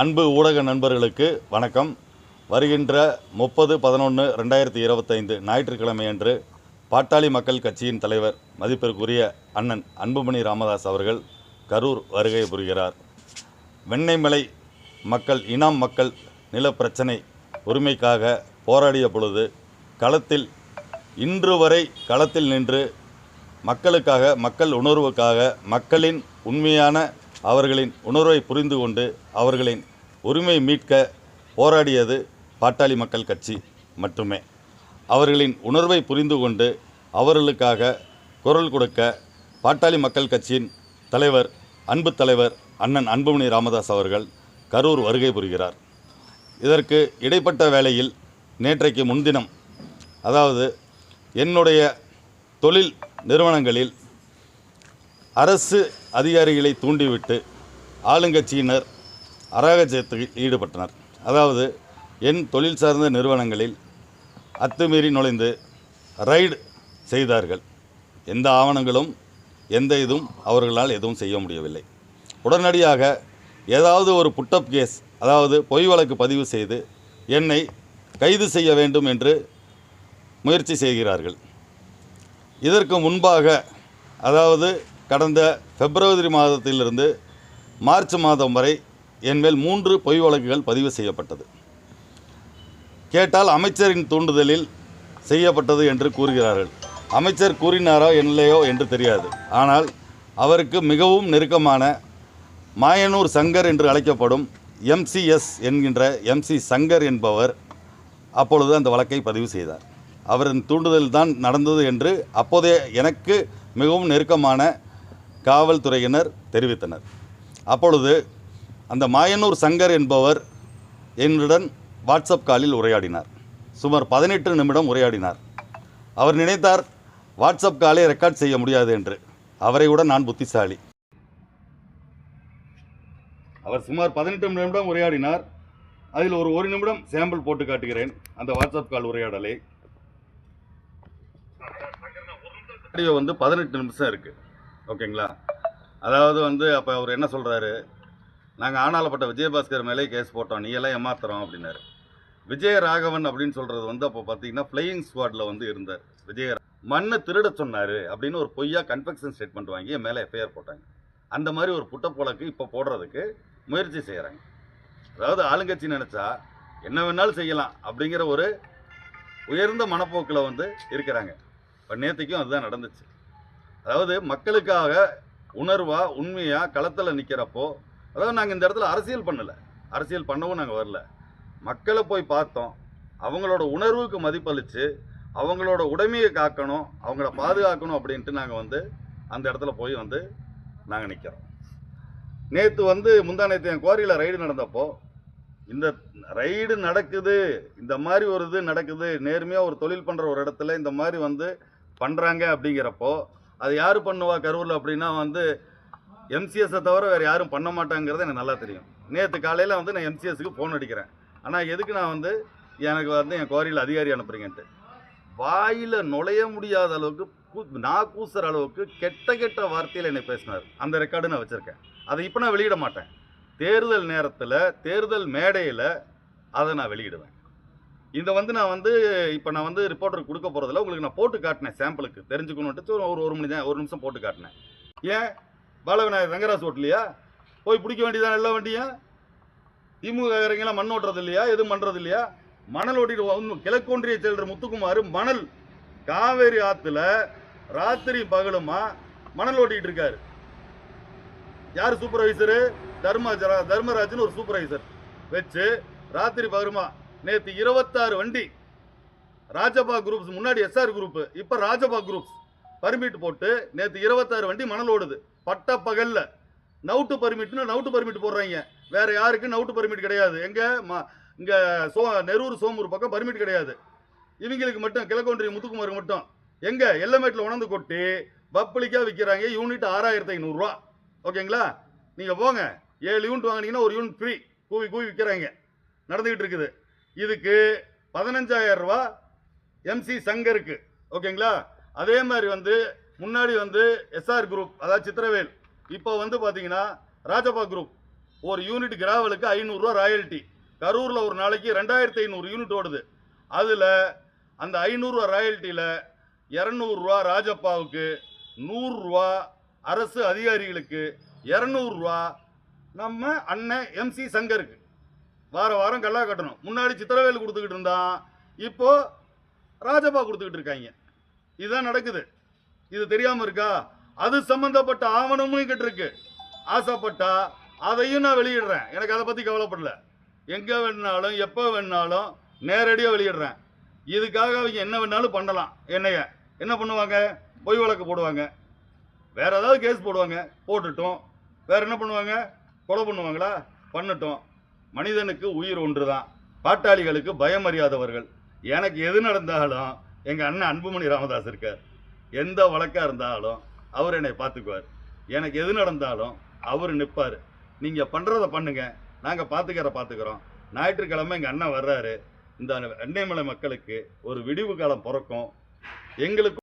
அன்பு ஊடக நண்பர்களுக்கு வணக்கம். வருகின்ற முப்பது பதினொன்று ரெண்டாயிரத்தி இருபத்தைந்து ஞாயிற்றுக்கிழமை அன்று பாட்டாளி மக்கள் கட்சியின் தலைவர் மதிப்பிற்குரிய அண்ணன் அன்புமணி ராமதாஸ் அவர்கள் கரூர் வருகை புரிகிறார். வெண்ணெய்மலை மக்கள் இனாம் மக்கள் நிலப்பிரச்சனை உரிமைக்காக போராடிய பொழுது களத்தில் இன்று வரை களத்தில் நின்று மக்களுக்காக மக்கள் உணர்வுக்காக மக்களின் உண்மையான அவர்களின் உணர்வை புரிந்து கொண்டு அவர்களின் உரிமை மீட்க போராடியது பாட்டாளி மக்கள் கட்சி மட்டுமே. அவர்களின் உணர்வை புரிந்து கொண்டு அவர்களுக்காக குரல் கொடுக்க பாட்டாளி மக்கள் கட்சியின் தலைவர் அன்பு தலைவர் அண்ணன் அன்புமணி ராமதாஸ் அவர்கள் கரூர் வருகை புரிகிறார். இதற்கு இடைப்பட்ட வேளையில் நேற்றைக்கு முன்தினம் அதாவது என்னுடைய தொழில் நிறுவனங்களில் அரசு அதிகாரிகளை தூண்டிவிட்டு ஆளுங்கட்சியினர் அராகஜத்தில் ஈடுபட்டனர். அதாவது என் தொழில் சார்ந்த நிறுவனங்களில் அத்துமீறி நுழைந்து ரைடு செய்தார்கள். எந்த ஆவணங்களும் எந்த இதுவும் அவர்களால் எதுவும் செய்ய முடியவில்லை. உடனடியாக ஏதாவது ஒரு புட்டப் கேஸ் அதாவது பொய் வழக்கு பதிவு செய்து என்னை கைது செய்ய வேண்டும் என்று முயற்சி செய்கிறார்கள். இதற்கு முன்பாக அதாவது கடந்த பிப்ரவரி மாதத்திலிருந்து மார்ச் மாதம் வரை என் மேல் மூன்று பொய் வழக்குகள் பதிவு செய்யப்பட்டது. கேட்டால் அமைச்சரின் தூண்டுதலில் செய்யப்பட்டது என்று கூறுகிறார்கள். அமைச்சர் கூறினாரோ இல்லையோ என்று தெரியாது. ஆனால் அவருக்கு மிகவும் நெருக்கமான மாயனூர் சங்கர் என்று அழைக்கப்படும் எம்சிஎஸ் என்கின்ற எம்சி சங்கர் என்பவர் அப்பொழுது அந்த வழக்கை பதிவு செய்தார். அவரின் தூண்டுதல் தான் நடந்தது என்று அப்போதைய எனக்கு மிகவும் நெருக்கமான காவல்துறையினர் தெரிவித்தனர். அப்பொழுது அந்த மாயனூர் சங்கர் என்பவர் என்னுடன் வாட்ஸ்அப் காலில் உரையாடினார். சுமார் பதினெட்டு நிமிடம் உரையாடினார். அவர் நினைத்தார் வாட்ஸ்அப் காலை ரெக்கார்ட் செய்ய முடியாது என்று. அவரை விட நான் புத்திசாலி. அவர் சுமார் பதினெட்டு நிமிடம் உரையாடினார். அதில் ஒரு ஒரு நிமிடம் சாம்பிள் போட்டு காட்டுகிறேன். அந்த வாட்ஸ்அப் கால் உரையாடலை. ஆடியோ வந்து பதினெட்டு நிமிஷம் இருக்குது ஓகேங்களா? அதாவது வந்து அப்போ அவர் என்ன சொல்கிறாரு நாங்கள் ஆனாலப்பட்ட விஜயபாஸ்கர் மேலே கேஸ் போட்டோம் நீ எல்லாம் ஏமாத்துறோம் அப்படின்னாரு. விஜயராகவன் அப்படின்னு சொல்கிறது வந்து அப்போ பார்த்தீங்கன்னா ஃப்ளையிங் ஸ்குவாடில் வந்து இருந்தார். விஜய மண்ணை திருட சொன்னார் அப்படின்னு ஒரு பொய்யா கன்ஃபெக்ஷன் ஸ்டேட்மெண்ட் வாங்கி என் மேலே எஃப்ஐஆர் போட்டாங்க. அந்த மாதிரி ஒரு புட்டப்போலக்கு இப்போ போடுறதுக்கு முயற்சி செய்கிறாங்க அதாவது ஆளுங்கட்சி நினச்சா என்ன வேணாலும் செய்யலாம் அப்படிங்கிற ஒரு உயர்ந்த மனப்போக்கில் வந்து இருக்கிறாங்க. இப்போ நேற்றுக்கும் அதுதான் நடந்துச்சு. அதாவது மக்களுக்காக உணர்வா உண்மையா களத்தில் நிற்கிறப்போ அதாவது நாங்கள் இந்த இடத்துல அரசியல் பண்ணலை. அரசியல் பண்ணவும் நாங்கள் வரல. மக்களை போய் பார்த்தோம். அவங்களோட உணர்வுக்கு மதிப்பளித்து அவங்களோட உடைமையை காக்கணும் அவங்கள பாதுகாக்கணும் அப்படின்ட்டு நாங்கள் வந்து அந்த இடத்துல போய் வந்து நாங்கள் நிற்கிறோம் நேற்று வந்து முந்தா நேற்று என் கோரியில் ரைடு நடந்தப்போ இந்த ரைடு நடக்குது இந்த மாதிரி ஒரு இது நடக்குது நேர்மையாக ஒரு தொழில் பண்ணுற ஒரு இடத்துல இந்த மாதிரி வந்து பண்ணுறாங்க அப்படிங்கிறப்போ அது யார் பண்ணுவா கரூரில் அப்படின்னா வந்து எம்சிஎஸ்ஸை தவிர வேறு யாரும் பண்ண மாட்டாங்கிறது எனக்கு நல்லா தெரியும். நேற்று காலையில் வந்து நான் எம்சிஎஸ்க்கு ஃபோன் அடிக்கிறேன். ஆனால் எதுக்கு நான் வந்து எனக்கு வந்து என் குவாரியில் அதிகாரி அனுப்புறீங்கன்ட்டு. வாயில் நுழைய முடியாத அளவுக்கு கூ- நான் கூசுற அளவுக்கு கெட்ட கெட்ட வார்த்தையில் என்னை பேசினார். அந்த ரெக்கார்டு நான் வச்சுருக்கேன். அதை இப்போ நான் வெளியிட மாட்டேன். தேர்தல் நேரத்தில் தேர்தல் மேடையில் அதை நான் வெளியிடுவேன். இதை வந்து நான் வந்து இப்போ நான் வந்து ரிப்போர்ட்டருக்கு கொடுக்க போகிறதில்ல உங்களுக்கு நான் போட்டு காட்டினேன் சாம்பிளுக்கு தெரிஞ்சுக்கணுன்ட்டு ஒரு ஒரு ஒரு மணி ஒரு நிமிஷம் போட்டு காட்டினேன். ஏன்? பாலவிநாயகர் ரங்கராஜ் ஓட்டலையா போய் பிடிக்க வேண்டியதான் எல்லா வண்டியும்? திமுகங்கிறவங்களாம் மண் ஓட்டுறது இல்லையா எதுவும் பண்ணுறது இல்லையா மணல் ஓட்டிட்டு கிழக்கு கிழக்கொன்றிய செல்ற முத்துக்குமார் மணல். காவேரி ஆற்றுல ராத்திரி பகலுமா மணல் ஓட்டிட்டு இருக்காரு. யார் சூப்பர்வைசரு தர்மராஜ் தர்மராஜன் ஒரு சூப்பர்வைசர் வச்சு ராத்திரி பகலுமா நேற்று இருபத்தாறு வண்டி ராஜபா குரூப்ஸ் முன்னாடி எஸ்ஆர் குரூப் இப்போ ராஜபா குரூப்ஸ் பர்மிட் போட்டு நேற்று இருபத்தாறு வண்டி மணல் ஓடுது. பட்ட பகலில். நவுட்டு பர்மிட்னு நவுட்டு பர்மிட் போடுறாங்க. வேற யாருக்கும் நவுட்டு பர்மிட் கிடையாது. எங்கே ம- இங்கே சோ நெரூர் சோமூர் பக்கம் பர்மிட் கிடையாது. இவங்களுக்கு மட்டும் கிழக்கொன்றிய முத்துக்குமாருக்கு மட்டும். எங்கே? எல்லமேட்டில் உணர்ந்து கொட்டி பப்ளிக்கா விற்கிறாங்க யூனிட் ஆறாயிரத்தி ஐநூறுரூவா ஓகேங்களா? நீங்கள் போங்க. ஏழு யூனிட் வாங்கினீங்கன்னா ஒரு யூனிட் ஃப்ரீ கூவி கூவி விற்கிறாங்க நடந்துக்கிட்டு இருக்குது. இதுக்கு பதினஞ்சாயிரம் ரூபா எம்சி சங்கருக்கு. ஓகேங்களா? அதே மாதிரி வந்து முன்னாடி வந்து எஸ்ஆர் குரூப் அதாவது சித்திரவேல். இப்போ வந்து பார்த்தீங்கன்னா ராஜபா குரூப் ஒரு யூனிட் கிராவலுக்கு ஐநூறுரூவா ராயல்ட்டி கரூரில் ஒரு நாளைக்கு ரெண்டாயிரத்தி ஐநூறு யூனிட் ஓடுது. அதில் அந்த ஐநூறுரூவா ராயல்ட்டியில் இரநூறுவா ராஜப்பாவுக்கு நூறுரூவா அரசு அதிகாரிகளுக்கு இரநூறுவா நம்ம அண்ணன் எம்சி சங்கருக்கு. வார வாரம் கல்லா கட்டணும். முன்னாடி சித்திரவேல் கொடுத்துக்கிட்டு இருந்தான். இப்போ ராஜப்பா கொடுத்துக்கிட்டு இருக்காங்க. இதுதான் நடக்குது. இது தெரியாம இருக்கா? அது சம்பந்தப்பட்ட ஆவணமும் கிட்ட இருக்கு. ஆசைப்பட்டா அதையும் நான் வெளியிடுறேன். எனக்கு அதை பத்தி கவலைப்படல. எங்க வேணாலும் எப்போ வேணாலும் நேரடியாக வெளியிடுறேன். இதுக்காக அவங்க என்ன வேணாலும் பண்ணலாம். என்னைய. என்ன பண்ணுவாங்க? பொய் வழக்கு போடுவாங்க. வேற ஏதாவது கேஸ் போடுவாங்க. போட்டுட்டோம். வேற என்ன பண்ணுவாங்க? கொலை பண்ணுவாங்களா? பண்ணட்டும். மனிதனுக்கு உயிர் ஒன்று தான் பாட்டாளிகளுக்கு பயம் அறியாதவர்கள் எனக்கு எது நடந்தாலும் எங்க அண்ணன் அன்புமணி ராமதாஸ் இருக்கார். எந்த வழக்கா இருந்தாலும் அவர் என்னை பார்த்துக்குவார். எனக்கு எது நடந்தாலும் அவர் நிற்பார் நீங்க பண்றத பண்ணுங்க. நாங்க பார்த்துக்கிற பார்த்துக்கிறோம் ஞாயிற்றுக்கிழமை எங்க அண்ணன் வர்றாரு. இந்த அன்னைமலை மக்களுக்கு ஒரு விடிவு காலம் பிறக்கும். எங்களுக்கு